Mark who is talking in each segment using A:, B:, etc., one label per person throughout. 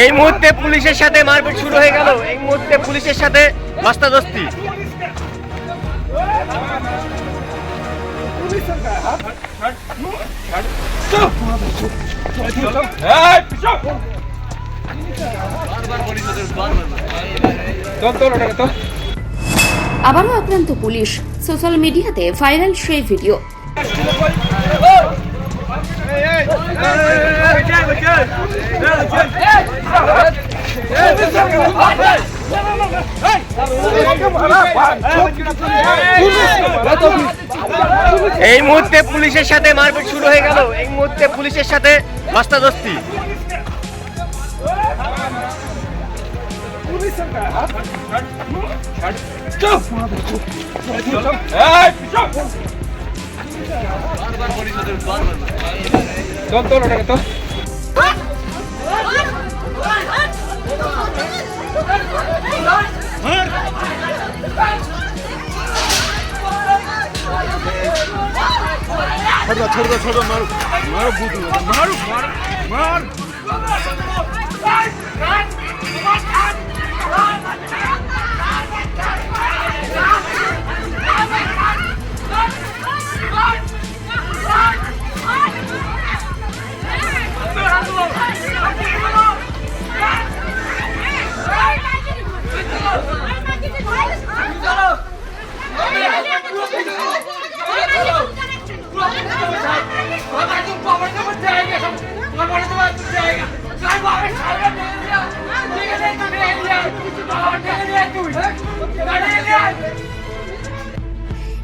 A: এই মুহূর্তে পুলিশের সাথে মারপিট শুরু হয়ে গেল। এই মুহূর্তে পুলিশের সাথে ধস্তাধস্তি
B: আবারও আক্রান্ত পুলিশ। সোশ্যাল মিডিয়াতে ভাইরাল সেই ভিডিও।
A: এই মুহূর্তে পুলিশের সাথে মারপিট শুরু হয়ে গেল। এই মুহূর্তে পুলিশের সাথে ধস্তাধস্তি छोड़ दो छोड़ दो मारो मारो मारो मारो मारो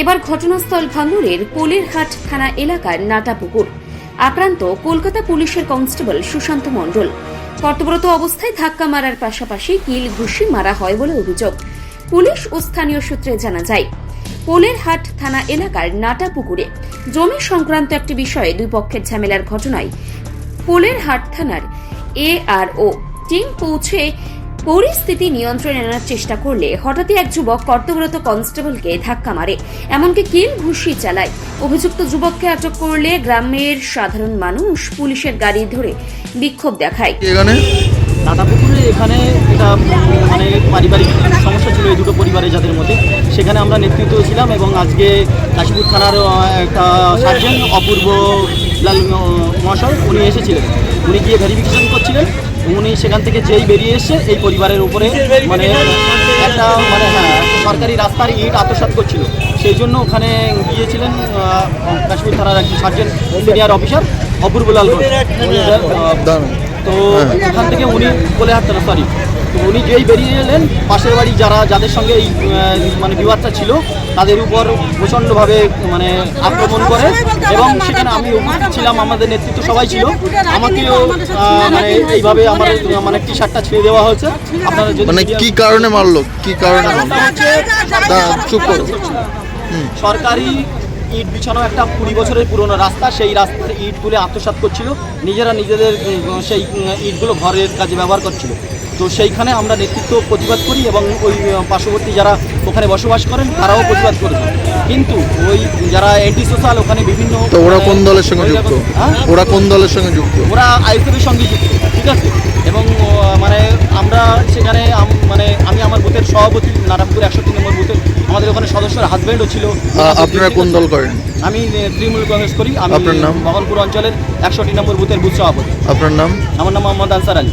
B: এবার ঘটনাস্থল ভাঙুরের পোলেরহাট থানা এলাকার নাটাপুকুর। আক্রান্ত কলকাতা পুলিশের কনস্টেবল সুশান্ত মণ্ডল। কর্তব্যরত অবস্থায় ধাক্কা মারার পাশাপাশি কিল ঘুষি মারা হয় বলে অভিযোগ। পুলিশ ও স্থানীয় সূত্রে জানা যায়, পোলেরহাট থানা এলাকার নাটাপুকুরে জমি সংক্রান্ত একটি বিষয়ে দুই পক্ষের ঝামেলার ঘটনায় পোলেরহাট থানার এআরও টিম পৌঁছে পরিস্থিতি নিয়ন্ত্রণে আনার চেষ্টা করলে হঠাৎই এক যুবক কর্তব্যরত কনস্টেবলকে ধাক্কা মারে। এমনকি কিল ঘুষি চালায়। অভিযুক্ত যুবককে আটক করলে গ্রামের সাধারণ মানুষ পুলিশের গাড়ি ধরে বিক্ষোভ দেখায়।
C: এখানে?
D: নাটাপুকুরে এখানে এটা মানে পারিবারিক সমস্যা ছিল এই দুটো পরিবারে যাদের মধ্যে। সেখানে আমরা নেতৃত্ব ছিলাম এবং আজকে কাশীপুর থানার একটা সার্জেন্ট অপূর্ব লাল মহাশয় উনি এসেছিলেন। উনি গিয়ে ভেরিফিকেশন করছিলেন। উনি সেখান থেকে যেই বেরিয়ে এসে এই পরিবারের উপরে মানে একটা মানে হ্যাঁ সরকারি রাস্তার ইট আত্মসাত করছিল। সেই জন্য ওখানে গিয়েছিলেন কাশ্মীর থানার একজন sergeant senior officer Apurbalal
C: Lal
D: তো এখান থেকে উনি বলে হাঁটতেন সরি তো উনি যেই বেরিয়ে এলেন পাশের বাড়ি যারা যাদের সঙ্গে এই মানে বিবাদটা ছিল তাদের উপর প্রচণ্ডভাবে মানে আক্রমণ করে। এবং সেখানে আমি ছিলাম আমাদের নেতৃত্ব সবাই ছিল। আমাকেও মানে এইভাবে আমার মানে টি শার্টটা ছেড়ে দেওয়া হয়েছে। আপনারা যদি
C: মানে কি কারণে মারলো? কি কারণে চুপ করো।
D: সরকারি ইট বিছানো একটা কুড়ি বছরের পুরনো রাস্তা সেই রাস্তার ইট তুলে আত্মসাৎ করছিল। নিজেরা নিজেদের সেই ইটগুলো ঘরের কাজে ব্যবহার করছিল। তো সেইখানে আমরা নেতৃত্ব প্রতিবাদ করি এবং ওই পার্শ্ববর্তী যারা ওখানে বসবাস করেন তারাও প্রতিবাদ করেছে কিন্তু ওই যারা অ্যান্টি সোশ্যাল ওখানে বিভিন্ন
C: তো ওরা কোন দলের সঙ্গে যুক্ত?
D: হ্যাঁ?
C: ওরা কোন দলের সঙ্গে যুক্ত?
D: ওরা আইএসএফের সঙ্গে যুক্ত ঠিক আছে? এবং মানে আমরা সেখানে মানে আমি আমার বুথের সভাপতি নারায়ণপুর একশো তিন নম্বর বুথে আমাদের ওখানে সদস্যের হাজব্যান্ডও ছিল।
C: আপনারা কোন দল করেন?
D: আমি তৃণমূল কংগ্রেস করি আমি
C: আপনার নাম?
D: বহনপুর অঞ্চলের একষট্টি নম্বর বুথের বুথ সভাপতি।
C: আপনার নাম?
D: আমার নাম মোহাম্মদ আনসার আলী।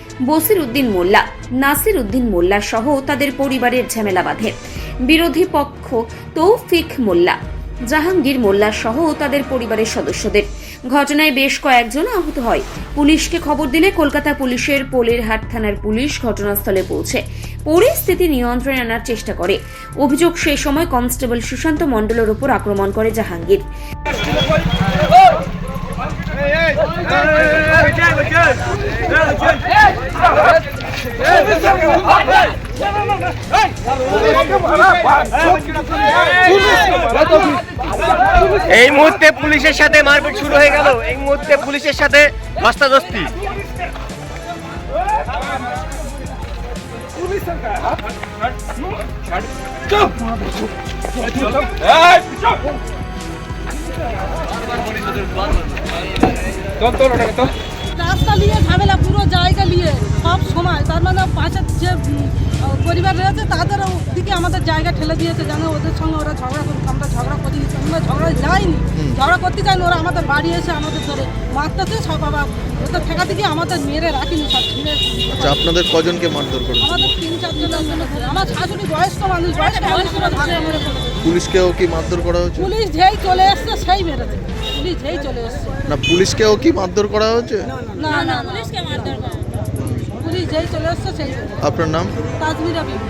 B: বসির উদ্দিন মোল্লা নাসির উদ্দিন মোল্লা সহ তাদের পরিবারের ঝামেলা বাঁধে। বিরোধী পক্ষ তৌফিক মোল্লা, জাহাঙ্গীর মোল্লা সহ তাদের পরিবারের সদস্যদের। ঘটনায় বেশ কয়েকজন আহত হয়। পুলিশকে খবর দিলে কলকাতা পুলিশের পোলেরহাট থানার পুলিশ ঘটনাস্থলে পৌঁছে। পরিস্থিতি নিয়ন্ত্রণে আনার চেষ্টা করে। অভিযোগ সেই সময় কনস্টেবল সুশান্ত মণ্ডলের উপর আক্রমণ করে জাহাঙ্গীর।
A: এই মুহূর্তে পুলিশের সাথে মারপিট শুরু হয়ে গেল। এই মুহূর্তে পুলিশের সাথে ধস্তাধস্তি
E: রাস্তা নিয়ে ঝামেলা পুরো জায়গা নিয়ে সব সময়। তার মানে পাশের যে পরিবার রয়েছে তাদের দিকে আমাদের জায়গা ঠেলে দিয়েছে যেন ওদের সঙ্গে ওরা ঝগড়া করুক আমরা ঝগড়া করিনি আমরা ঝগড়া যাইনি। ঝগড়া করতে চাইনি ওরা আমাদের বাড়ি এসে আমাদের ধরে মারতেছে সব আবার ওদের ঠেকাতে গিয়ে আমাদের মেরে রাখিনি সব ছিঁড়ে
C: আচ্ছা আপনাদের কজনকে মারধর করেছে?
E: আমাদের তিন চারজন আছে। আমার শাশুড়ি বয়স্ক মানুষ বয়স্ক মানুষরা মেরে ফেলেছে।
C: পুলিশকেও কি মারধর করা হয়েছে?
E: পুলিশ যেই চলে আসছে সেই মেরেছে পুলিশ যেই চলে আসছে
C: না পুলিশকেও কি মারধর করা হয়েছে?
E: না না পুলিশকে মারধর পুলিশ যেই চলে আসছে সেই
C: আপনার নাম?
E: তাজমিরা বিবি।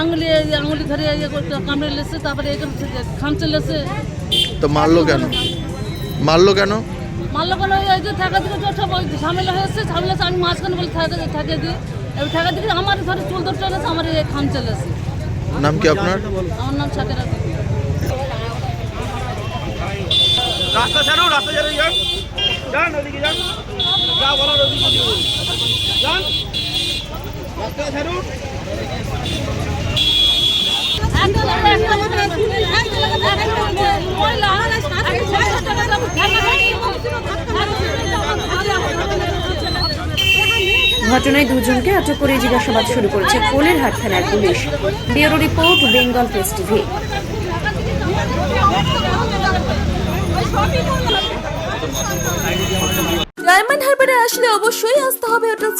E: আঙুলি আঙুলি ধরে ইয়ে কামড়ে লেছে তারপরে খামচে লেছে
C: তো মারলো কেন? মারলো কেন?
E: মারলো কেন? এই যে থাকা দিকে ওই ঝামেলা হয়েছে ঝামেলা হয়েছে, আমি মাঝখানে বলে থাকে থাকে দিই এবার থাকা দিকে আমার ধরে চুল ধরতে আমার এই খামচে লেছে
C: নাম কি আপনার?
E: আমার নাম সাকেরা
A: রাস্তা ছাড়ুন রাস্তা ছাড়ুন যান। যান ওদিকে যান। যা বলার ওদিকে যান। রাস্তা ছাড়ুন
B: ঘটনায় দুজনকে আটক করে জিজ্ঞাসাবাদ শুরু করেছে কোলের কোলেরহাট থানার police. Bureau report, Bengal press TV.
F: হারবারে আসলে অবশ্যই আসতে হবে।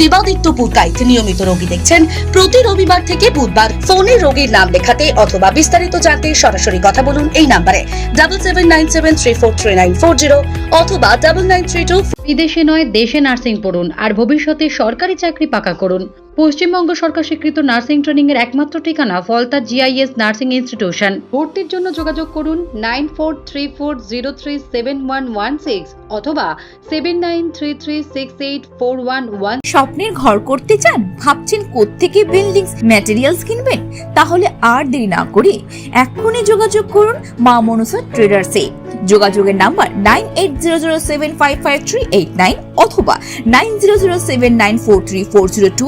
G: দেবাদিত্য পুরকাইত নিয়মিত রোগী দেখছেন। প্রতি রবিবার থেকে বুধবার ফোনে রোগীর নাম লেখাতে অথবা বিস্তারিত জানতে সরাসরি কথা বলুন এই নাম্বারে। Double seven nine seven three four three nine four zero অথবা ডাবল নাইন থ্রি টু
H: বিদেশে নয়, দেশে নার্সিং পড়ুন, আর ভবিষ্যতে সরকারি চাকরি পাকা করুন। পশ্চিমবঙ্গ সরকার স্বীকৃত নার্সিং ট্রেনিং এর একমাত্র ঠিকানা ফলতা জিআইএস নার্সিং ইনস্টিটিউশন। ভর্তির জন্য যোগাযোগ করুন nine four three four zero three seven one one six অথবা seven nine three three six eight four one one.
I: স্বপ্নের ঘর করতে চান, ভাবছেন কোত্থেকে বিল্ডিংস ম্যাটেরিয়ালস কিনবেন? তাহলে আর দেরি না করে এক্ষুনি যোগাযোগ করুন মা মনসা ট্রেডার্সে যোগাযোগের number nine eight zero zero seven five five three eight nine অথবা nine zero zero seven nine four three four zero two